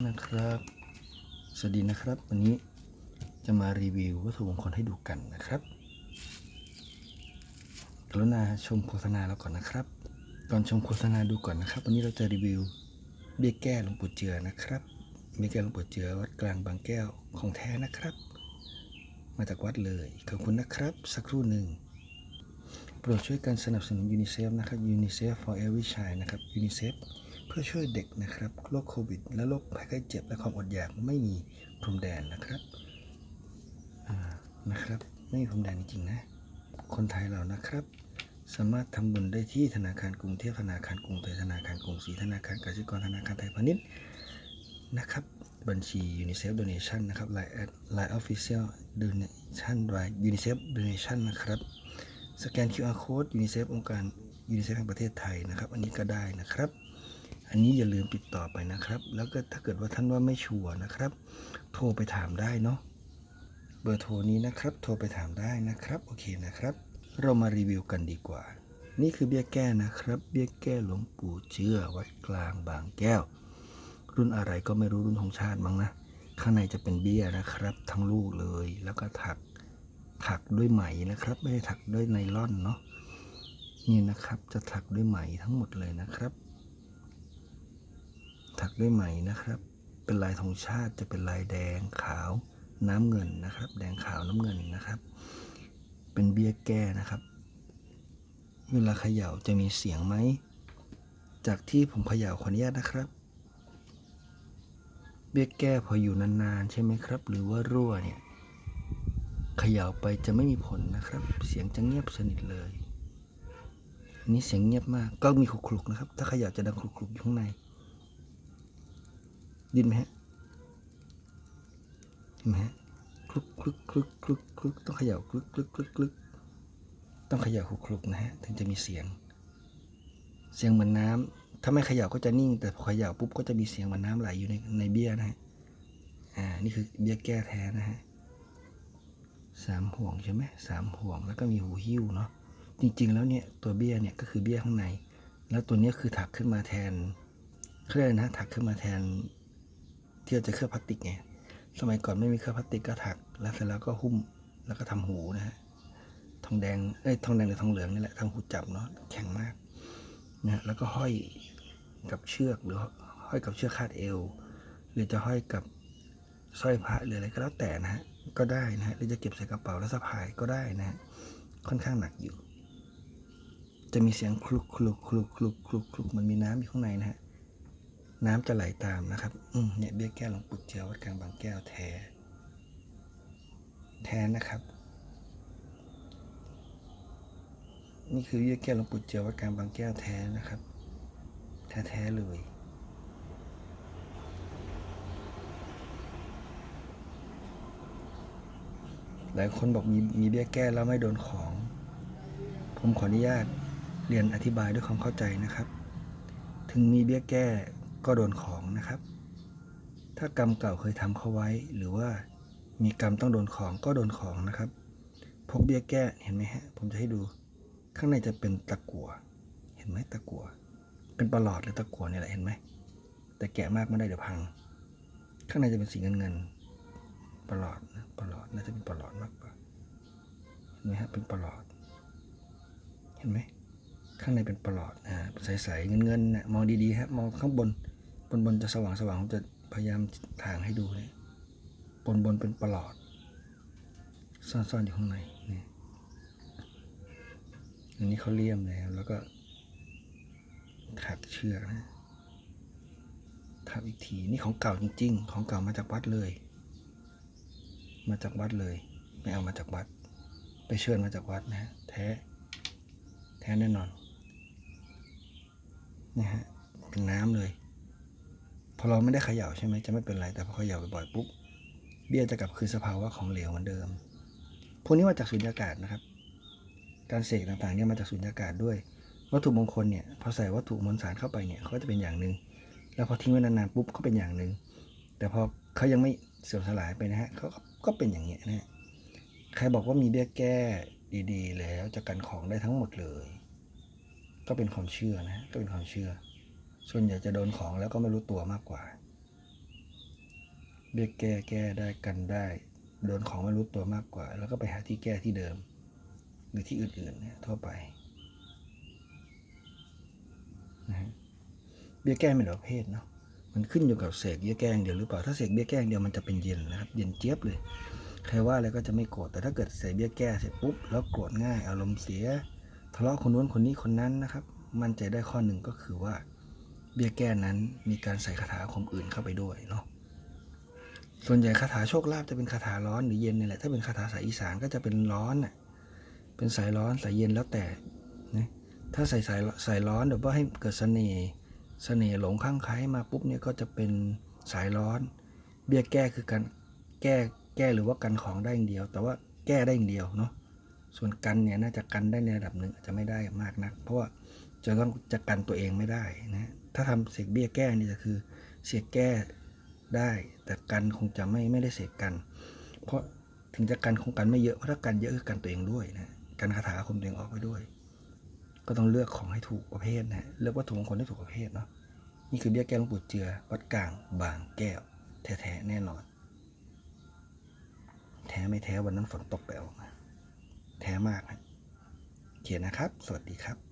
นะครับ สวัสดีนะครับ วันนี้จะมารีวิววัตถุมงคลให้ดูกันนะครับกรุณาชมโฆษณาแล้วก่อนนะครับ ก่อนชมโฆษณาดูก่อนนะครับ วันนี้เราจะรีวิวเบี้ยแก้หลวงปู่เจือนะครับเบี้ยแก้หลวงปู่เจือวัดกลางบางแก้วของแท้นะครับ มาจากวัดเลยขอบคุณนะครับ สักครู่หนึ่งโปรดช่วยกันสนับสนุนยูนิเซฟนะครับยูนิเซฟ for every child นะครับยูนิเซฟ เพื่อช่วยเด็กนะครับโรคโควิด และโรคภัยไข้เจ็บและความอดอยากไม่มีพรมแดนนะครับนะครับไม่มีพรมแดนจริงๆนะ คนไทยเรานะครับ สามารถทำบุญได้ที่ธนาคารกรุงเทพธนาคารกรุงไทยธนาคารกรุงศรีธนาคารกสิกรธนาคารไทยพาณิชย์นะครับ บัญชี UNICEF Donation นะครับ Line Line Official Donation by UNICEF Donation นะครับสแกน QR Code UNICEF องค์การ UNICEF แห่งประเทศไทยนะครับ อันนี้ก็ได้นะครับ อันนี้อย่าลืมติดต่อไปนะครับ แล้วก็ถ้าเกิดว่าท่านว่าไม่ชัวร์นะครับ โทรไปถามได้เนาะเบอร์โทรนี้นะครับ โทรไปถามได้นะครับโอเคนะครับ เรามารีวิวกันดีกว่า นี่คือเบี้ยแก้นะครับ เบี้ยแก้หลวงปู่เชื่อวัดกลางบางแก้ว รุ่นอะไรก็ไม่รู้รุ่นของชาติมั้งนะข้างในจะเป็นเบี้ยนะครับ ทั้งลูกเลยแล้วก็ถักถักด้วยไหมนะครับ ไม่ได้ถักด้วยไนล่อนเนาะนี่นะครับจะถักด้วยไหมทั้งหมดเลยนะครับ ถักด้วยไหมนะครับ เป็นลายธงชาติจะเป็นลายแดงขาวน้ำเงินนะครับ แดงขาวน้ำเงินนะครับ เป็นเบี้ยแก้นะครับ เวลาเขย่าจะมีเสียงไหม จากที่ผมเขย่าขออนุญาตนะครับ เบี้ยแก้พออยู่นานๆใช่ไหมครับ หรือว่ารั่วเนี่ยเขย่าไปจะไม่มีผลนะครับ เสียงจะเงียบสนิทเลยอันนี้เสียงเงียบมากก็มีคลุกๆนะครับ ถ้าเขย่าจะดังคลุกๆอยู่ข้างใน ดินไหมฮะเห็นไหมฮะคลุกคลุกคลุกคลุกคลุกต้องเขย่าคลุกคลุกคลุกคลุกต้องเขย่าคลุกคลุกนะฮะถึงจะมีเสียง เสียงเหมือนน้ำถ้าไม่เขย่าก็จะนิ่ง แต่พอเขย่าปุ๊บก็จะมีเสียงเหมือนน้ำไหลอยู่ในในเบี้ยนะฮะอ่านี่คือเบี้ยแก้แท้นะฮะสามห่วงใช่ไหมสามห่วงแล้วก็มีหูหิ้วเนาะจริง ๆ แล้วเนี่ยตัวเบี้ยเนี่ยก็คือเบี้ยข้างใน แล้วตัวนี้คือถักขึ้นมาแทนเขาเรียกอะไรนะถักขึ้นมาแทน ที่เราจะเคลือบพลาสติกไง สมัยก่อนไม่มีเคลือบพลาสติกก็ถัก แล้วเสร็จแล้วก็หุ้ม แล้วก็ทำหูนะฮะ ทองแดง เอ้ย ทองแดงหรือทองเหลืองนี่แหละทำหูจับเนาะ แข็งมากนะฮะแล้วก็ห้อยกับเชือกหรือห้อยกับเชือกคาดเอว หรือจะห้อยกับสร้อยพระหรืออะไรก็แล้วแต่นะฮะ ก็ได้นะฮะ หรือจะเก็บใส่กระเป๋าแล้วสะพายก็ได้นะฮะค่อนข้างหนักอยู่ จะมีเสียงคลุกคลุกคลุกคลุกคลุกคลุกมันมีน้ำอยู่ข้างในนะฮะ น้ำจะไหลตามนะครับ อืมเนี่ยเบี้ยแก้วหลวงปู่เจียววัดกลางบางแก้วแท้ แท้นะครับ นี่คือเบี้ยแก้วหลวงปู่เจียววัดกลางบางแก้วแท้นะครับ แท้แท้ๆเลย หลายคนบอกมีมีเบี้ยแก้แล้วไม่โดนของ ผมขออนุญาตเรียนอธิบายด้วยความเข้าใจนะครับ ถึงมีเบี้ยแก้ ก็โดนของนะครับ ถ้ากรรมเก่าเคยทำเขาไว้ หรือว่ามีกรรมต้องโดนของก็โดนของนะครับ พกเบี้ยแก้เห็นไหมฮะ ผมจะให้ดู ข้างในจะเป็นตะกั่ว เห็นไหมตะกั่ว เป็นประหลอดหรือตะกั่วเนี่ยแหละเห็นไหม แต่แกะมากไม่ได้เดี๋ยวพัง ข้างในจะเป็นสีเงินเงินๆประหลอดนะประหลอดน่าจะเป็นประหลอดมากกว่าเห็นไหมฮะเป็นประหลอด เห็นไหม ข้างในเป็นประหลอดอ่าใสๆเงินๆนะมองดีๆฮะมองข้างบนบนบนจะสว่างสว่างผมจะพยายามทางให้ดูเนี่ยบนบนเป็นประหลอด ซ่อนๆอยู่ข้างในนี่อันนี้เขาเลี่ยมแล้ว แล้วก็ถักเชือกนะทับอีกทีนี่ของเก่าจริง ๆ ของเก่ามาจากวัดเลย มาจากวัดเลย ไม่เอามาจากวัด ไปเชิญมาจากวัดนะแท้แท้แน่นอน นะฮะเป็นน้ำเลย พอเราไม่ได้เขย่าใช่ไหมจะไม่เป็นไร แต่พอเขย่าบ่อยๆปุ๊บเบี้ยจะกลับคืนสภาวะของเหลวเหมือนเดิม พวกนี้มาจากสุญญากาศนะครับ การเสกต่างๆเนี่ยมาจากสุญญากาศด้วย วัตถุมงคลเนี่ยพอใส่วัตถุมวลสารเข้าไปเนี่ยเขาก็จะเป็นอย่างหนึ่งแล้วพอทิ้งไว้นานๆปุ๊บก็เป็นอย่างหนึ่งแต่พอเขายังไม่เสื่อมสลายไปนะฮะเขาก็ก็เป็นอย่างเงี้ยนะฮะใครบอกว่ามีเบี้ยแก้ดีๆ แล้วจะกันของได้ทั้งหมดเลย ก็เป็นความเชื่อนะก็เป็นความเชื่อ ส่วนใหญ่จะโดนของแล้วก็ไม่รู้ตัวมากกว่าเบี้ยแก้แก้ได้กันได้ โดนของไม่รู้ตัวมากกว่า แล้วก็ไปหาที่แก้ที่เดิม หรือที่อื่นๆเนี่ยทั่วไปนะเบี้ยแก้ไม่เหลือเพศเนาะมันขึ้นอยู่กับเสกเบี้ยแก้งเดียวหรือเปล่าถ้าเสกเบี้ยแก้งเดียวมันจะเป็นเย็นนะครับเย็นเจี๊ยบเลยใครว่าอะไรก็จะไม่โกรธแต่ถ้าเกิดเสกเบี้ยแก้เสร็จปุ๊บแล้วโกรธง่ายอารมณ์เสีย ทะเลาะคนนู้นคนนี้คนนั้นนะครับ มั่นใจได้ข้อหนึ่งก็คือว่า เบี้ยแก้นั้นมีการใส่คาถาอาคมอื่นเข้าไปด้วยเนาะส่วนใหญ่คาถาโชคลาภจะเป็นคาถาร้อนหรือเย็นนี่แหละถ้าเป็นคาถาสายอีสานก็จะเป็นร้อนน่ะเป็นสายร้อนสายเย็นแล้วแต่นะถ้าใส่สายสายร้อนเดี๋ยวว่าให้เกิดเสน่ห์เสน่ห์หลงข้างใครมาปุ๊บเนี่ยก็จะเป็นสายร้อน เบี้ยแก้คือการแก้แก้หรือว่ากันของได้อย่างเดียว แต่ว่าแก้ได้อย่างเดียวเนาะ ส่วนกันเนี่ยน่าจะกันได้ในระดับหนึ่งอาจจะไม่ได้มากนัก เพราะว่าจะต้องจะกันตัวเองไม่ได้นะถ้าทำเสกเบี้ยแก้นี่จะคือเสกแก้ได้ แต่กันคงจะไม่ไม่ได้เสกกัน เพราะถึงจะกันคงกันไม่เยอะเพราะถ้ากันเยอะคือกันตัวเองด้วยนะกันคาถาอาคมตัวเองออกไปด้วย ก็ต้องเลือกของให้ถูกประเภทนะเลือกวัตถุมงคลให้ถูกประเภทเนาะนี่คือเบี้ยแก้หลวงปู่เจือวัดกลางบางแก้วแท้ๆแน่นอน แท้ไม่แท้วันนั้นฝนตกไปออกมา แท้มากนะโอเคนะครับ สวัสดีครับ